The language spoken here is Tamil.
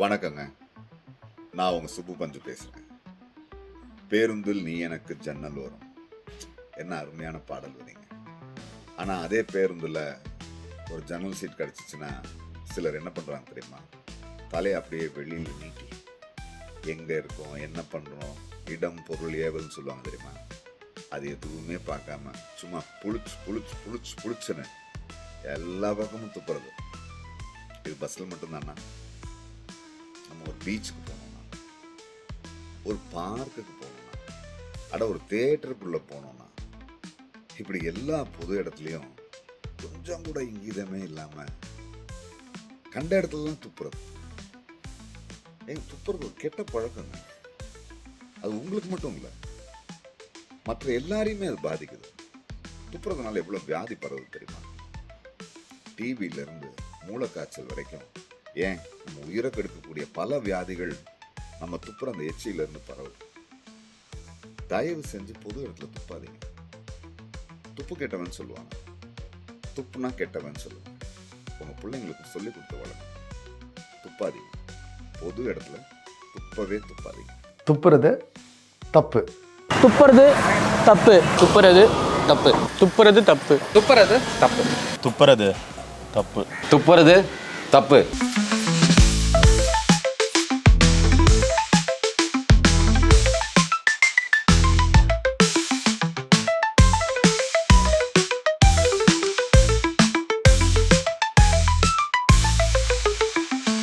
வணக்கங்க. நான் உங்கள் சுப்பு பஞ்சு பேசுகிறேன் பேருந்தில் நீ எனக்கு ஜன்னல் வரும் என்ன அருமையான பாடல் வரீங்க ஆனால் அதே பேருந்தில் ஒரு ஜன்னல் சீட் கிடச்சிச்சின்னா சிலர் என்ன பண்ணுறாங்க தெரியுமா? தலையை அப்படியே வெளியில் நீட்டி எங்கே இருக்கோம்? என்ன பண்ணுறோம் இடம் பொருள் ஏவல்னு சொல்லுவாங்க தெரியுமா? அது எதுவுமே பார்க்காம சும்மா புளிச்சு புளிச்சு புளிச்சு புளிச்சுன்னு எல்லா பக்கமும் துப்புறது. இது பஸ்ஸில் மட்டும்தானா? நம்ம ஒரு பீச்சுக்கு போனோம்னா ஒரு பார்க்குக்கு போனோம்னா அட ஒரு தேட்டருக்குள்ளே போனோம்னா இப்படி எல்லா பொது இடத்துலையும் கொஞ்சம் கூட இங்கீதமே இல்லாமல் கண்ட இடத்துலலாம் துப்புறது. ஏங்க துப்புறது ஒரு கெட்ட பழக்கங்க. அது உங்களுக்கு மட்டும் இல்லை மற்ற எல்லாரையுமே அது பாதிக்குது. துப்புறதுனால எவ்வளோ வியாதி பரவுது தெரியுமா? டிவியில இருந்து மூளைக்காய்ச்சல் வரைக்கும் ஏன்? நம்ம உயிரை கெடுக்கக்கூடிய பல வியாதிகள் நம்ம துப்புற அந்த எச்சியில இருந்து பரவுது தயவு செஞ்சு பொது இடத்துல துப்பாதீங்க. துப்பு கெட்டவன் சொல்லுவாங்க. துப்புனா கெட்டவன் சொல்லுவாங்க. உங்க பிள்ளைங்களுக்கு சொல்லி கொடுத்து வளங்க துப்பாதீங்க. பொது இடத்துல துப்பவே துப்பாதீங்க. துப்புறது தப்பு. துப்புறது தப்பு. துப்புறது தப்பு. துப்புறது தப்பு. துப்புறது தப்பு. துப்புறது தப்பு. துப்புறது தப்பு.